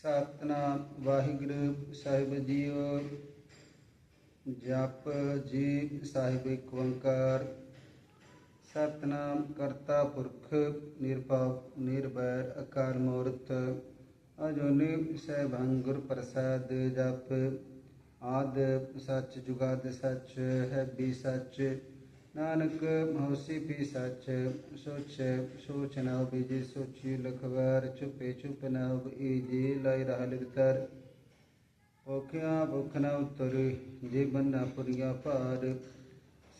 ਸਤਨਾਮ ਵਾਹਿਗੁਰੂ ਸਾਹਿਬ JIO ਜਪ ਜੀ ਸਾਹਿਬ ਏਕ ਓੰਕਾਰ ਸਤਨਾਮ ਕਰਤਾ ਪੁਰਖ ਨਿਰਭਉ ਨਿਰਵੈਰ ਅਕਾਲ ਮੂਰਤ ਅਜੋਨੀ ਸਹਿਬੰ ਗੁਰ ਪ੍ਰਸਾਦ ਜਪ ਆਦ ਸੱਚ ਜੁਗਾਦ ਸੱਚ ਹੈ ਵੀ ਸੱਚ ਨਾਨਕ ਮੋਸੀ ਵੀ ਸੱਚ, ਸੋਚ ਸੋਚ ਨਾ ਹੋਵੇ ਜੇ ਸੋਚੀ, ਲਖਵਾਰ ਚੁਪੇ ਚੁਪ ਨਾ ਹੋਵੇ ਜੇ ਲਾਇ ਰਹਾ ਲਿਖਤਰ। ਭੁਖਿਆ ਭੁਖ ਨਾ ਉਤਰ, ਜੇ ਬੰਨਾ ਪੁਰੀਆ ਭਾਰ।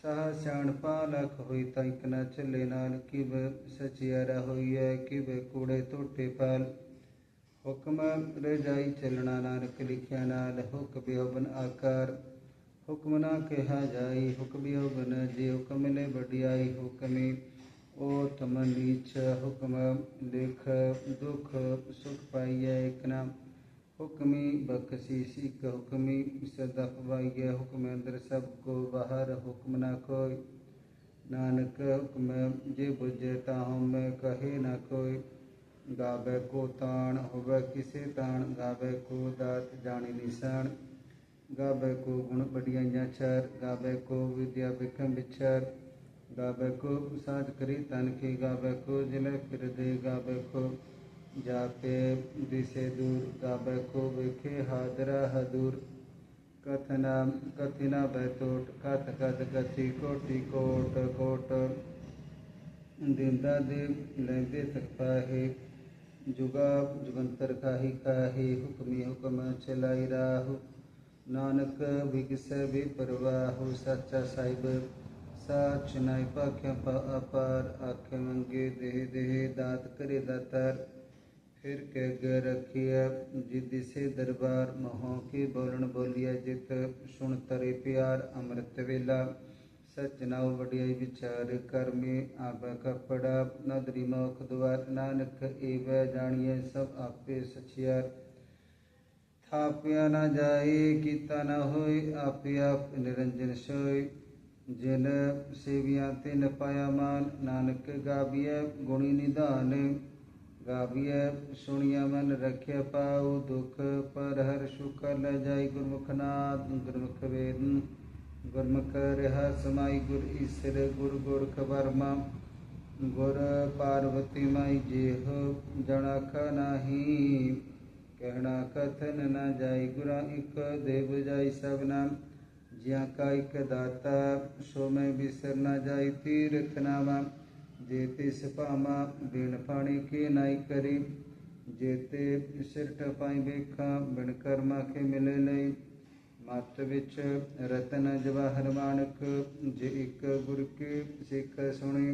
ਸਹ ਸਿਆਣ ਪਾਲਖ ਹੋਈ ਤਾਂ ਇਕ ਨਾ ਚੱਲੇ ਨਾਲ ਕਿਵ ਸਚਿਆਰਾ ਹੋਈਐ, ਕਿਵ ਕੂੜੇ ਟੋਟੇ ਪਾਲ। ਹੁਕਮ ਰਜਾਈ ਚੱਲਣਾ ਨਾਨਕ, ਲਿਖਿਆ ਨਾਲ ਹੁਕ ਬਿਹਬਨ ਆਕਾਰ। हुक्म ना कहा जाई हुक्म योग न जे, हुक्म ने बढ़ियाई हुक्मी। ओ तम नीच हुक्म देख, दुख सुख पाइय एकना हुक्मी बखसी सिख हुक्मी सदफ है हुक्म अंदर सबको बाहर हुक्म ना कोई। नानक हुक्म जे बुझे ता हम कहे ना कोई। गावे को तान होवे किसे तान गावे को दात जानी निशान गाबैको गुणपडिया याचर गाबैको विद्या विक्रम विचर गाबैको साज करी तन की, गाबैको ज़िले फिर दे, गाबैको जाके दिशे दूर। गाबैको विखे हादरा हदूर। कथना, कथिना बैतोट कथ कथ, कथी, कोटि, कोट कोट। दिंदा दे लेंदे तक पाहे। जुगा जुगंतर खाही खाही, हुक्मी हुक्म चलाई राहु। ਨਾਨਕ ਵਿਗਸੈ ਵੀ ਪਰਵਾਹੁ ਸੱਚਾ ਸਾਹਿਬ ਸਾਚ ਨਾਇ ਪਾਖਿਆ ਪਾ ਅਪਾਰ ਆਖੇ ਮੰਗੇ ਦੇਹ ਦੇਹ ਦਾਤ ਕਰੇ ਦਾਤਰ ਫਿਰ ਕੇ ਗ ਰਖਿਆ ਜਿਦਿ ਸੇ ਦਰਬਾਰ ਮਹੋਂ ਕੀ ਬੋਲਣ ਬੋਲਿਆ ਜਿਤ ਸੁਣ ਤਰੇ ਪਿਆਰ ਅੰਮ੍ਰਿਤ ਵੇਲਾ ਸਚ ਨਾਉ ਵਡਿਆਈ ਵਿਚਾਰ ਕਰਮੇ ਆਬੈ ਕਪੜਾ ਨਦਰੀ ਮੋਖ ਦੁਆਰ ਨਾਨਕ ਏਵੈ ਜਾਣੀਐ ਸਭ ਆਪੇ ਸਚਿਆਰ ਥਾਪਿਆ ਨਾ ਜਾਏ, ਕੀਤਾ ਨਾ ਹੋਏ, ਆਪੇ ਆਪ ਨਿਰੰਜਨ ਸੋਈ ਜਿਨ ਸੇਵੀਆਂ ਤਿਨ ਪਾਇਆ ਮਾਨ, ਨਾਨਕ ਗਾਬੀਐ ਗੁਣੀ ਨਿਧਾਨ। ਗਾਬੀਐ ਸੁਣੀਆ ਮਨ ਰਖਿਆ ਪਾਉ, ਦੁਖ ਪਰ ਹਰ ਸੁਖ ਲੈ ਜਾਈ ਗੁਰਮੁਖ ਨਾਦ, ਗੁਰਮੁਖ ਵੇਦ। ਗੁਰਮੁਖ ਰਹਾ ਸਮਾਈ ਗੁਰ ਈਸਰ, ਗੁਰ ਗੁਰਖ ਖਬਰਮਾ ਗੁਰ ਪਾਰਵਤੀ ਮਾਈ ਜੇਹ, ਜਣਾ ਖ ਨਾਹੀ। कहना कथन न जाय गुरा इक देव जाय सब नाम। ज्या का इक दाता, सो में बिसर न जाय तीर्थ नामा। जेते सपामा बिन पानी के नाई करी। जेते सिरट पाई बेखा बिन कर्मा के मिले लई। मत विच रतन जवाहर मानक, जे इक गुर के सिख सुनी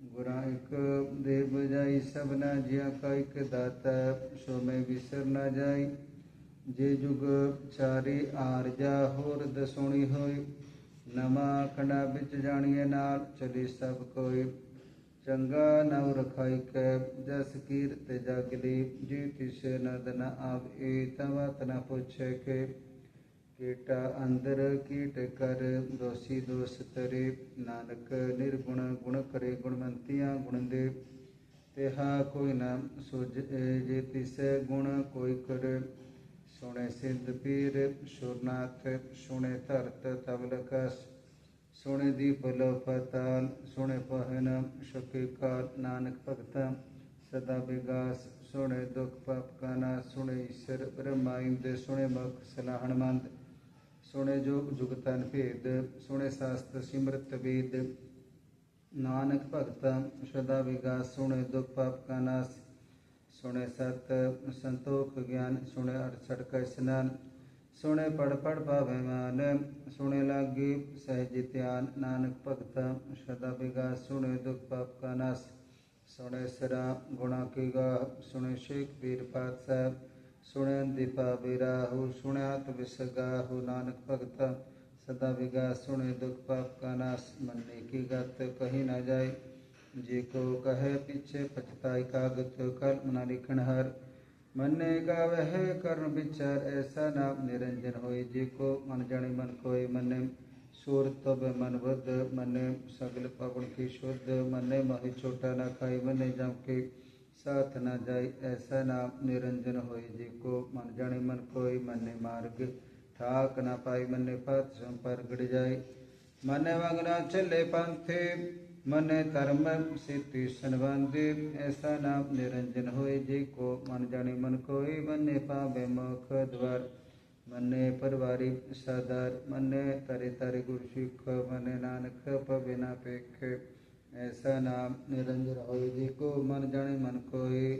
ਗੁਰਾਂ ਇੱਕ ਦੇਵ ਜਾਈ ਸਭਨਾ ਜਿਆ ਕਾ ਇੱਕ ਦਾਤਾ, ਸੋ ਮੈਂ ਵਿਸਰ ਨਾ ਜਾਈ। ਜੇ ਜੁਗ ਚਾਰੀ ਆਰਜਾ ਹੋਰ ਦਸੁਣੀ ਹੋਈ ਨਮਾ ਕਣਾ ਵਿੱਚ ਜਾਣੀਏ ਨਾਲ, ਚਲੀ ਸਭ ਕੋਈ ਚੰਗਾ ਨਉ ਰਖਾਈ ਕੈ ਜਸ ਕੀਰਤ ਜਗਲੀ ਜੀ ਤਿਸ ਨਦ ਨ ਆਵੇ ਤਵਤ ਨ ਪੁੱਛੇ ਕੇ। ਕੀਟਾ ਅੰਦਰ ਕੀਟ ਕਰ, ਦੋਸੀ ਦੋਸ ਤਰੇ ਨਾਨਕ ਨਿਰਗੁਣ ਗੁਣ ਕਰੇ ਗੁਣ गुणदे तेहा कोई नाम सोजेति से गुण कोई कर। सुने सिद्ध पीर, सुरनाथ सुने तर्त तवलकस सुने दीप पताल, सुने पहनम शकी काल। नानक भगत सदा विगास। सुने दुख पाप काना सुने ईश्वर ब्रह्मा इंद्र, सुने मख सलाहन मंद। सुने जोग जुगतन भेद। सुने शास्त्र सिमृत वेद। नानक भगत श्रद्धा विकास, सुने दुख पाप का नाश, सुने सत संतोख ज्ञान, सुने अड़सठ का स्नान, सुने पढ़ पढ़ पाभिमान सुने लागे सहज ध्यान। नानक भगत श्रद्धा विकास, सुने दुख पाप का नाश, सुने सिरा गुणा की गा सुने शेख वीर पात सुने दीपा बिराहु सुने गाहु। नानक भगत सदा विगा सुने दुख पाप का नाश, मन की गत तो कहीं ना जाए। जे को कहे पीछे पछताए कागत तो कर्म न लिखण हर मन ने गा वह कर्म विचार, ऐसा नाम निरंजन होए। जे को मन जने मन कोय मन सुर सूर तब मन बद मन सगल पवन की शुद्ध। मन ने मही छोटा ना खाई मन जम के साथ ना जाय ऐसा नाम निरंजन होए। जे को मन जने मन कोय मन मार्ग ठाक न पाई मन पथ संपर्क गिड़ जाय मन मग्न चले पंथे, मन कर्म सिद्धि संबंधी। ऐसा नाम निरंजन हो जी को मन जाने मन कोई, मन पावे मुख द्वार। मन परवारी सदर मन तरे तरे गुरु सिख मन नानक पविना पेख। ऐसा नाम निरंजन हो जी को मन जाने मन कोई।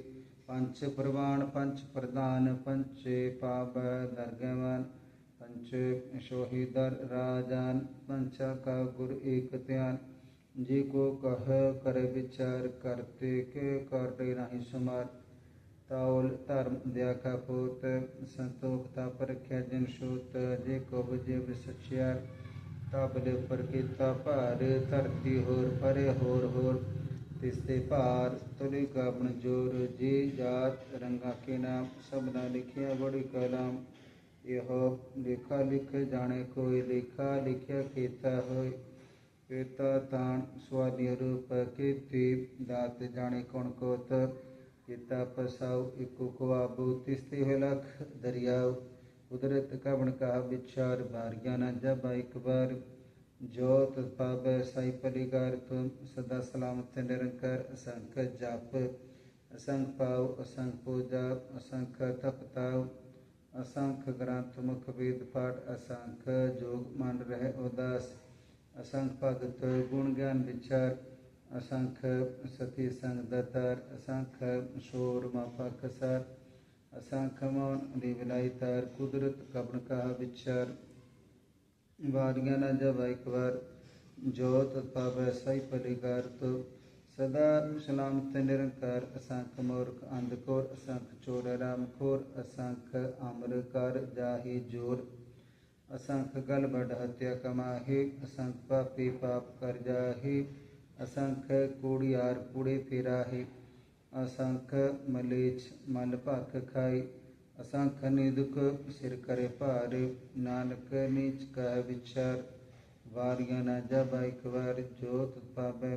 पंच प्रवाण, पंच प्रधान, पंच पाप दरगवान। पंचो ही दर राजान, पंच का गुरु एक ध्यान जी को कह, कर विचार करते के करते नहीं सुमार ताउल धर्म दया का पोत संतोखता पर रख्या जिन शोत। जे को बजे सचियार ताबले पर किता तापार धरती होर परे होर होर, तिस्ते पार। तुले का बन ज़ोर, जी जात रंगा के नाम। सबना लिखिया बड़ी कलाम। यह लिखा लिख जाने को लिखा लिखा कहता है एता तान स्वनिरूप कृति द्वीप दात जाने कौन को एता पसाव इको को आबू तिस्ती लख दरियाव कुदरत का कहा विचार बार ज्ञाना जब एक बार। जो तत्पाब साई परिकार तुम सदा सलामत निरंकर असंख्य जाप। असंख पाव असंख पूजा, असंख तपताव असंख ग्रंथ, मुख वेद, पाठ असंख जोग, मन रह, उदास असंख भगत गुण ज्ञान, विचार असंख सती संग दतार असंख शोर मापाकसार असंख मौन दिवलाई तार, कुदरत कबण का विचार। वारिया न जब एक बार जोत पावे सही परिकार तो സദാ വിശ്വനാമത്തെ നിരങ്കാർ അസാക്ക് മൂർഖ അന്ധകോർ അസാക്ക് ചോര രാമഖോർ അസാക്ക് അമരക്കാർ ജാഹി ജോർ അസാക്ക് ഗൽബഡ് ഹത്യ കമാഹി അസാക്ക് പാപി പാപ കർ ജാഹി അസാക്ക് കൂടിയാർ കൂടി ഫിരാഹി ਅਸੰਖ ਮਲੇਚ ਮਨ ਭਖ ਖਾਈ ਅਸੰਖ ਨਿਦੁਕ ਸਿਰ ਕਰੇ ਭਾਰ ਨਾਨਕ ਨੀਚ ਕਹਿ ਵਿਚਾਰ ਵਾਰੀਆਂ ਨਾ ਜਬ ਇਕ ਵਾਰ ਜੋਤ ਪਾਵੇ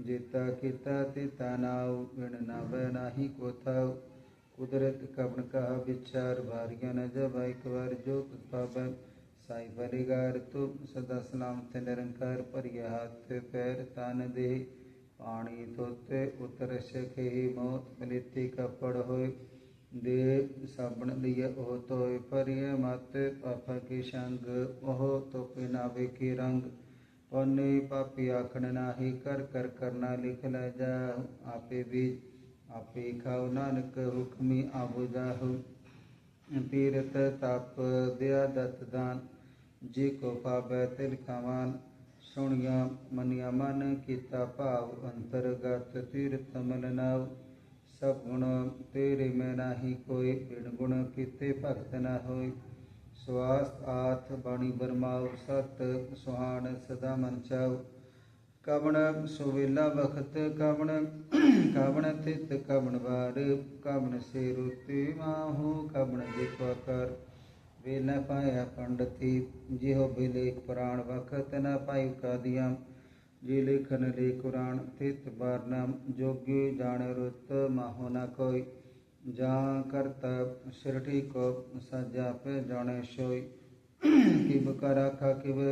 ਜੇਤਾ ਕੀਤਾ ਤੇ ਤਾਨਾਉ ਵਿਣ ਨਾ ਬੈ ਨਾਹੀ ਕੋ ਕੁਦਰਤ ਕਵਣ ਕਾ ਵਿਚਾਰ, ਵਾਰੀਆਂ ਨ ਜਬ ਇੱਕ ਵਾਰ ਜੋ ਤੁਧ ਪਾਵੈ ਸਾਈ ਬਲਿਗਾਰ ਤੁਮ ਸਦਾ ਸਲਾਮਤ ਨਿਰੰਕਾਰ ਭਰਿਆ ਹੱਥ ਪੈਰ ਤਨ ਦੇ। ਪਾਣੀ ਤੋਤੇ ਉਤਰ ਸਖੇ, ਮੋਤ ਬਲਿਤੀ ਕਪੜ ਹੋਏ। ਦੇ ਸਾਬਣ ਲਿയ ਉਹ ਤੋਏ ਪਰਿය ਮਤ, ਪਾਪਾ ਕੀ ਸੰਗ, ਉਹ ਤੋ ਪਿਨਾ ਵੇਖੀ ਰੰਗ। ਪਨੇ ਪਾਪੀ ਆਖਣ ਨਾਹੀ, ਕਰ ਕਰ, ਕਰਨਾ ਲਿਖ ਲੈ ਜਾ, ਆਪੇ ਵੀ, ਆਪੇ ਖਾਉ ਨਾਨਕ ਹੁਕਮੀ ਆਬੂ ਜਾਹੂ। ਤੀਰਤ ਤਪ ਦਿਆ ਦਤ ਦਾਨ, ਜੀ ਕੋ ਪਾਵੈ ਤਿਲ ਖਾਵਾਨ। ਸੁਣਿਆ ਮਨਿਆ, ਮਨ ਕੀਤਾ ਭਾਵ ਅੰਤਰਗਤ ਤੀਰਥ ਮਨ ਨਾਉ। ਸਭ ਗੁਣ ਤੇਰੇ ਮੈਂ ਨਾਹੀ, ਕੋਈ ਬਿਨ ਗੁਣ ਕੀਤੇ ਭਗਤ ਨਾ ਹੋਈ ਸਵਾਸ ਆਥ ਬਾਣੀ ਬਰਮਾਉ, ਸਤ ਸੁਹਾਣ ਸਦਾ ਮਨ ਚਾਉ। ਕਵਣ ਸੁਵੇਲਾ ਵਖਤ ਕਵਣ ਕਵਣ ਤਿਤ ਕਵਣ ਵਾਰ। ਕਵਣ ਸੇ ਰੁਤੀ ਮਾਹੂ, ਕਵਣ ਜਿਕੋ ਕਰ ਵੇਲਾ ਪਾਇਆ ਪੰਡਤੀ, ਜਿਹੋ ਬਿਲੇਖ ਪ੍ਰਾਣ ਵਖਤ ਨ ਪਾਇ ਕਾਦੀਆਂ। ਜੇ ਲੇਖਨ ਲੇ ਕੁਰਾਨ ਤਿਤ ਬਾਰਨਾਮ ਜੋਗੀ ਜਾਣ ਰੁਤ ਮਾਹੋ ਨ ਕੋਈ। ಜಾಕರ್ತ ಶಿರಟಿ ಕೋಪ್ ಸಜ್ಜಾಪೆ ಜಣೇಶೋಯ್ ಕಿಬ್ ಕರಾಖ ಕಿಬ್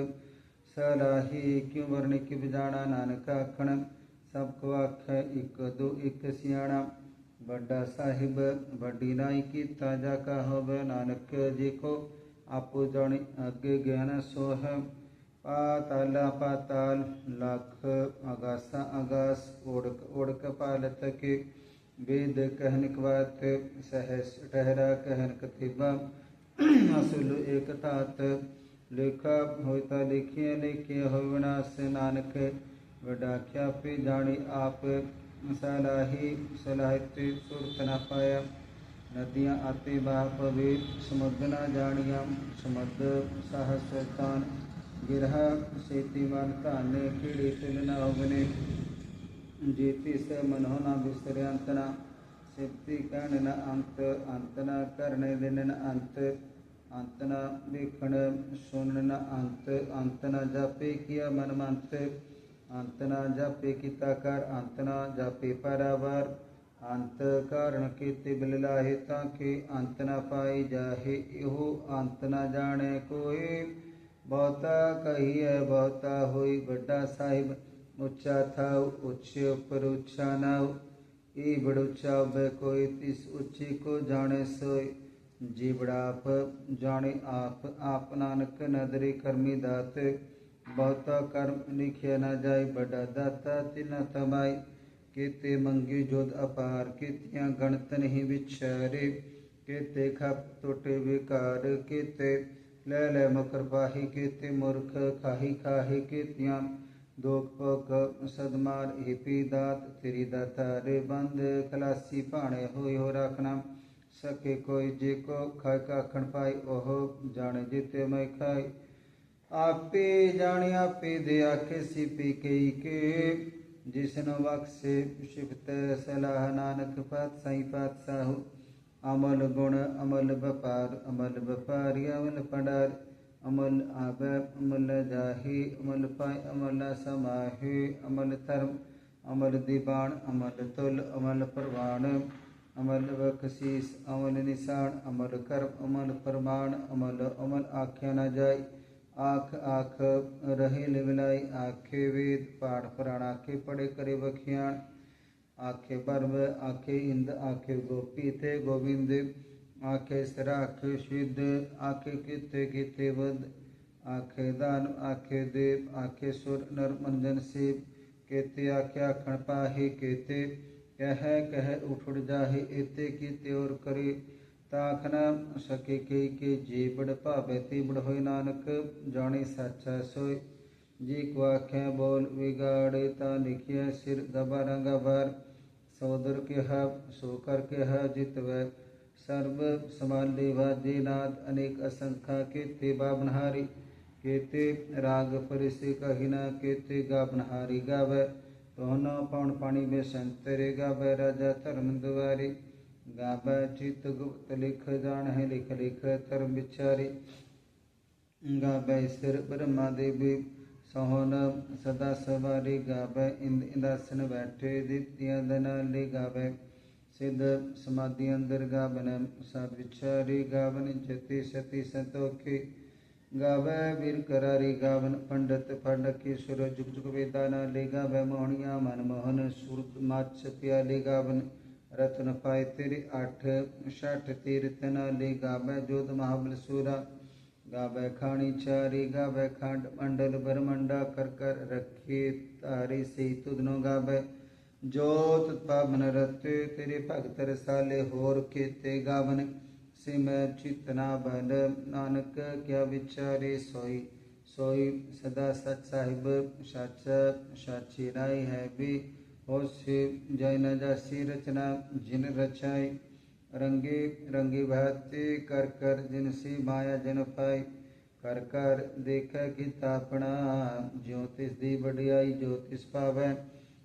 सलाही, क्यों वर्ण किब जाना नानका खण सबको आख एक दो एक सियाणा। बड़ा साहिब बड़ी नाई की ताज़ा का होब नानक जी को। आपो जन अगे ज्ञान सोह। पाताला, पाताल, लाख अगासा अगास ओढ़ ओढ़ पालत के। वेद कहन क्वात सहस ठहरा कहन कथिबा असुल एकतात लेखा होता लिखिय लिखिय होवना से नानक। वडाख्या पे जानी आप, सलाही सलाहित सुरत न पाया। नदियाँ आते बाह पवे समुद्र न जानिया। समुद्र सहस्रतान गिरह सेतिमान धान्य कीड़े तुलना अग्नि जीति स मनो न विस्तरे अंतना शक्ति कर्ण न अंत, अंतना कर्ण दिन न अंत, अंतना विखण सुन न अंत, अंतना जापे किया मन मंत अंतना जापे किताकार अंतना जापे परावर, अंत कारण के तिबल लाहिता के अंत न पाई जाहे, इहो अंत न जाने कोई, बहुता कही है, बहुता हुई, बड्डा साहिब। ऊँचा था ऊँचे ऊपर ऊँचा नाव ई बड़ूचा बे कोई, तिस ऊँची को जाने सोई। जीवड़ाप जाने आप आप नानक नदरी कर्मी दात। बहुता कर्म लिखे न जाय बड़ा दाता तिना तमाई। केते मंगी जोध अपार, केतिया गणत नहीं विचारे। केते खप टोटे विकार, केते ले ले मकर पाही, केते मूर्ख खाही खाही, कितिया ਦੋਖ ਪੋਕ ਸਦਮਾਰ ਹੀਪੀ ਦਾਤ, ਤੇਰੀ ਦਾਤਾ ਰੇ ਬੰਦ, ਖਲਾਸੀ ਭਾਣੇ ਹੋਈ ਹੋ ਰੱਖਣਾ। ਸਕੇ ਕੋਈ ਜੇ ਕੋ ਖਾਇ ਕਾਖਣ ਪਾਈ, ਉਹ ਜਾਣੇ ਜਿਤੇ ਮੈਂ ਖਾਈ। ਆਪੇ ਜਾਣੇ ਆਪੇ ਦੇ ਆਖੇ ਸੀ ਪੀ ਕਈ ਕੇ। ਜਿਸਨੋ ਬਖਸ਼ੇ ਸ਼ਿਫਤ ਸਲਾਹ ਨਾਨਕ ਪਾਤ ਸਾਈ ਪਾਤਸ਼ਾਹ। ਅਮਲ ਗੁਣ, ਅਮਲ ਵਪਾਰ, ਅਮਲ ਵਪਾਰੀ, ਅਮਲ ਪੰਡਾਰ अमल आबैब अमल जाही अमल पाय अमल समाहि अमल धर्म अमल दीवान अमल तुल अमल प्रवाण अमल वकसीस अमल निशान अमल कर्म अमल प्रमाण अमल अमल आख्या न जाय आख आख रहे लिवलाई आखे वेद, पाठ प्राण आखे पड़े करे बखियाण। आखे बर्म, आखे इंद, आखे गोपी थे गोविंद। आखे सरा, आखे शुद्ध, आखे कित गीते वध आखे दान, आखे देव, आखे सुर, नर, मंजन शिव केते आख्या आखण पाहे केते, कह कह उठ उठ जाहे एते कीते और करे। ताख न सके के के जी बड़ पावे ते बड़ होय नानक जाने सच्चा सोय जी को आखे बोल बिगाड़े, ता लिखिया सिर, दबा रंगा भर। सौदर के हा सो कर के जित वै सर्व समान देवा देनाथ अनेक असंख्या के थे बाबनहारी केते राग परिसे कहिना, केते गाबनहारी गाव। तोहन पौन पाणी में संतरे गाव, राजा धर्म दुआरी गाव चित गुप्त लिख जान है लिख लिख धर्म बिचारी गाव सिर ब्रह्मा देवी सोहन सदा सवारी। गाव इंद इंदासन बैठे दीप्तियाँ दनाली गावे। ਗਾਵਨ ਸਦ ਵਿਚਾਰੀ ਗਾਵਨ ਜਤੀ ਸਤੀ ਸੰਤੋਖੀ ਗਾਵੇ ਵੀਰ ਕਰਾਰੀ ਗਾਵਨ ਪੰਡਤ ਪੰਡ ਕੀ ਸੁਰ ਜੁਗ ਜੁਗ ਵੇਦਾ ਨਾ ਲੈ ਗਾਵੇ ਮੋਹਣੀਆਂ ਮਨ ਮੋਹਨ ਸੁਰਤ ਮੱਚ ਪਿਆਲੇ ਗਾਵਨ ਰਤਨ ਪਾਏ ਤੇਰੇ ਅਠ ਛਠ ਤੀਰਤ ਨਾ ਲੈ ਗਾਵੇ ਜੋਤ ਮਹਾਬਲ ਸੂਰਾ ਗਾਵੇ ਖਾਣੀ ਚਾਰੀ ਗਾਵੇ ਖੰਡ ਮੰਡਲ ਬਰਮੰਡਾ ਕਰ ਕਰ ਰੱਖੀ ਤਾਰੀ ਸੇ ਤੁਧਨੋ ਗਾਵੇ ਜੋਤ ਪਾਵਨ ਰਤੇ ਤੇਰੇ ਭਗਤ ਰਸਾਲੇ ਹੋਰ ਕੀਤੇ ਗਾਵਨ ਸਿਮ ਚਿਤਨਾ ਬਲ ਨਾਨਕ ਕਿਆ ਵਿਚਾਰੇ ਸੋਈ ਸੋਈ ਸਦਾ ਸਚ ਸਾਹਿਬ ਸੱਚ ਸਾਚੀ ਰਾਈ ਹੈ ਵੀ ਹੋਸਿ ਜੈ ਨ ਜਾਸੀ ਰਚਨਾ ਜਿਨ ਰਚਾਈ ਰੰਗੇ ਰੰਗੇ ਭਾਤੇ ਕਰ ਕਰ ਜਿਨ ਸੀ ਮਾਇਆ ਜਨ ਪਾਈ ਕਰ ਕਰ ਦੇਖੈ ਕੀਤਾ ਆਪਣਾ ਜਿਉ ਤਿਸ ਦੀ ਵਡਿਆਈ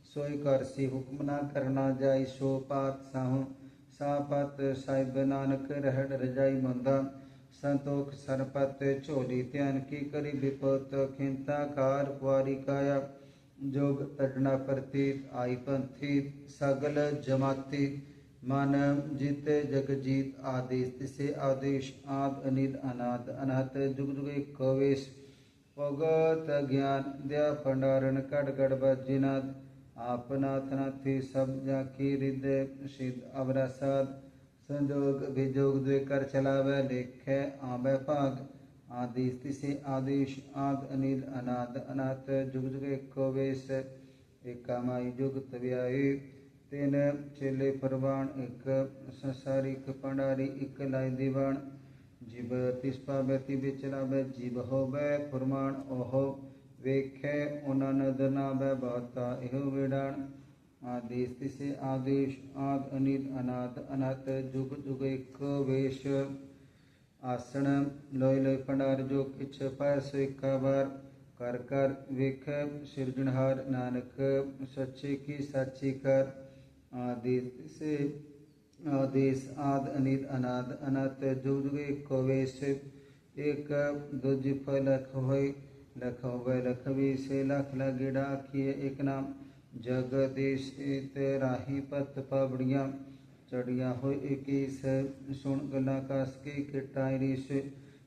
सोई कर सी हुक्म ना करना जाय सो पात साहू। सापत साहिब नानक रहड रजाई मंदा। संतोख सरपत छोड़ी त्यान की करी विपत। खिंता कार कुआरी काया। जोग तटना प्रतीत, आई पंथी सगल जमाती मन जित जग जीत, आदेश तिसे आदेश। आद अनिद अनाद, अनाथ जुग जुग कवेश भगत ज्ञान, दया भंडारण कट कट जिनाद आपनाथनाथि सब जाकी हृदय सिद्ध अवरसाद। संजोग, विजोग, द्विकर चलावे, लेखे, आवे, भाग। आदि से आदिश, आद, अनिल, अनाद अनात जुग जुग, एको, वेश। एकामाई जुग तव्याई तेन चेले, परवाण, एक संसारिक पंडारी, एक लाई दीवाण जीव तिस्पा व्यति बेचलावे जीव हो बै फुरमाण ओहो। देखे उननदना वहता इह विडाण आदि से आदेश आद अनित अनाथ अनाथ जुग जुग एक वेश आसन लोय लोय पंडार जो इच्छ पैर सो बार कर कर विख सृजनहार नानक सच्चे की साची कर आदि से आदेश आद अनित अनाथ अनात जुग जुग एक वेश एक दूज फल होय लख वै लखवी से लख लगिड़ा किए एक नाम। जगदीश राही पत पबड़िया चढ़िया हो इक्कीस सुन गला कास की किटाई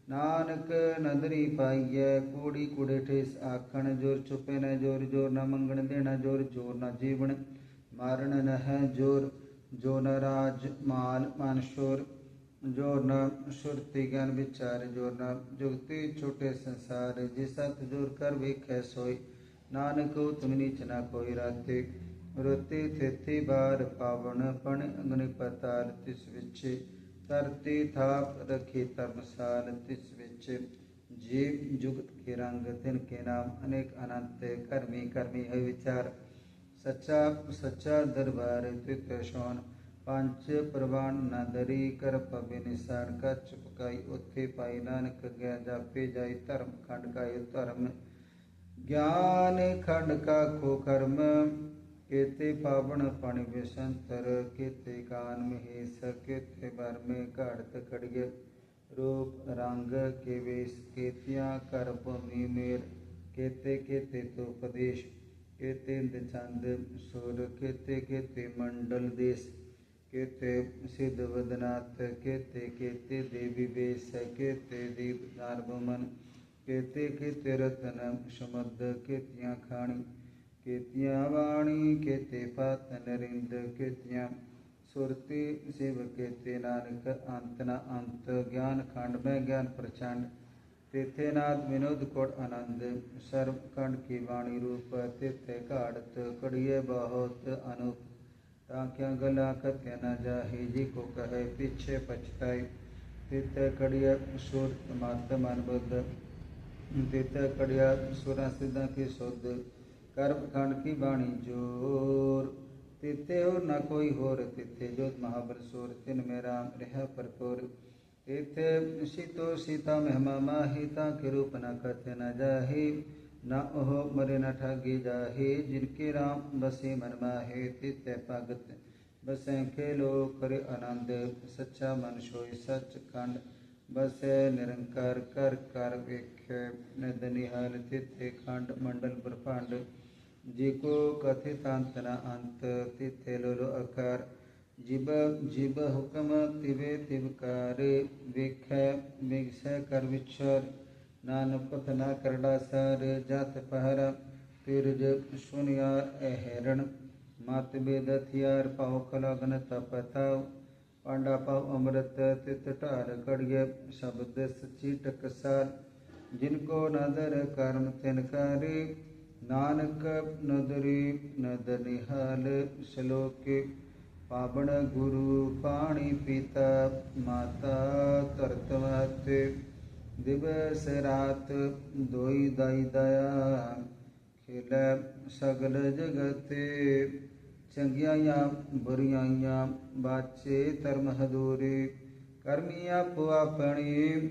नानक नदरी पाइय कूड़ी कूड़े ठेस। आखण ज़ोर छुपे न ज़ोर ज़ोर न मंगण देना ज़ोर ज़ोर न जीवन। मारण न है ज़ोर जो न राज माल मन शोर। ज़ोर न श्रुति ज्ञान विचार ज़ोर न जुगति छोटे संसार जिसा तुजोर कर भी कैस होई नानक तुम नीच ना कोई राति रुति थेति बार पावन पण अग्नि पतार तिस विच तरती थाप रखी तपसार तिस विच जीव जुगत के रंग तिन के नाम अनेक अनंत कर्मी कर्मी है विचार सच्चा सच्चा दरबार त्रित शोन पंच प्रवान नदरी कर पवे निसार का चुपकाई उत्थे पाई नानक गया जापे जाई धर्म खंड का यो धर्म ज्ञान खंड का खो कर्म केते पावन पणि विसंतर केते कान महेश केते बर में घड़त खड़ग रूप रंग के वेश केतिया कर भूमि मेर केते केते तो उपदेश केते चंद सुर केते केते मंडल देश केते सिद्ध वदनाथ, केते केते देवी वेश, केते दीप दार्वमन केते केते रतन समद केतिया खाणी, केतिया वाणी, केते पात नरिंद केतिया सुरति शिव, केते नानक अंतना अंत, ज्ञान खंड में ज्ञान प्रचंड, तेथे नाथ विनोद कोट आनंद, सर्वखंड की वाणी रूप, तेथे काढ़त, कड़िए बहुत अनुप ताक्या गला कत्य न जाहे, जी को कहे, पीछे पछताई। तित कड़िया सुर मातम अनुबद्ध तित कड़िया सुर सिद्धा की शुद्ध कर्म खंड की बाणी ज़ोर। तिथे और न कोई होर तिथे जोत महाबर सुर, तिन मेरा राम रह परपुर। तिथे शीतो सीता मेहमा माहिता के रूप न कथ न जाही। ना ओह मरे न ठगे जाहे जिनके राम बसे मन माहे तितै भगत बसै खेलो करे आनंद सच्चा मन सोई सच खंड बसे निरंकार कर कर वेख्य नद निहाल तिथे खंड मंडल ब्रह्मांड जे को कथित अंत न अंत तिथे लोलो अकार जिब जिब हुकम तिवे तिवकार वेख्य विगसै कर विचर नान पथ ना करडा सार जात पहरा तिर सुनियार अहरण। मात बेद थियार पाव कलागन तपताव पांडा पाव अमृत तितटार कड़गे शब्द सची टकसार। जिनको नदर कर्म तिनकारी नानक नदरी नद निहाल श्लोक। पावन गुरु पाणी पिता, माता कर्तवाते ਅੰਮ੍ਰਿਤ ਤਿਤ ਢਾਰ ਕੜੀਏ ਸ਼ਬਦ ਸਚੀ ਟਕਸਾਰ ਜਿਨ ਕੋ ਨਦਰ ਕਰਮ ਤਿਨ ਕਰੇ ਨਾਨਕ ਨਦਰੀ ਨਦ ਨਿਹਾਲ ਸ਼ਲੋਕੇ ਪਾਵਨ ਗੁਰੂ ਪਾਣੀ ਪੀਤਾ ਮਾਤਾ ਧਰਤ ਮਹਤੇ ਦਿਵਸ ਰਾਤ ਦੋਈ ਦਾਈ ਦਇਆ ਖੇਲੇ ਸਗਲ ਜਗਤੇ ਚੰਗਿਆਈਆਂ ਬੁਰੀਆਈਆਂ ਬਾਚੇ ਧਰਮ ਹਦੂਰੇ ਕਰਮੀ ਆਪੋ ਆਪਣੀ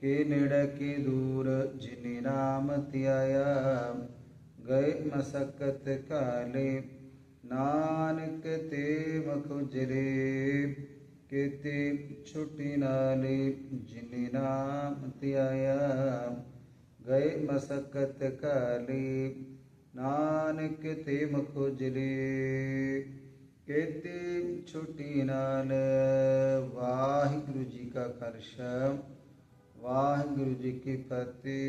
ਕੇ ਨੇੜੇ ਕੇ ਦੂਰ ਜਿਨੇ ਨਾਮ ਧਿਆਇਆ ਗਏ ਮਸਕਤ ਕਾਲੇ ਨਾਨਕ ਤੇ ਮਖੁਜਰੇ ਕੇਤੇ ਛੁਟੀ ਨਾਲੇ ਜਿਨੇ ਨਾਮ ਧਿਆਇਆ ਗਏ ਮਸਕਤ ਕਾਲੇ ਨਾਨਕ ਤੇ ਮਖੋਜਲੇ ਕੇਤੇ ਛੁਟੀ ਨਾਲ ਵਾਹਿਗੁਰੂ ਜੀ ਕਾ ਕਰਸ਼ਮ ਵਾਹਿਗੁਰੂ ਜੀ ਕੀ ਫਤਿਹ।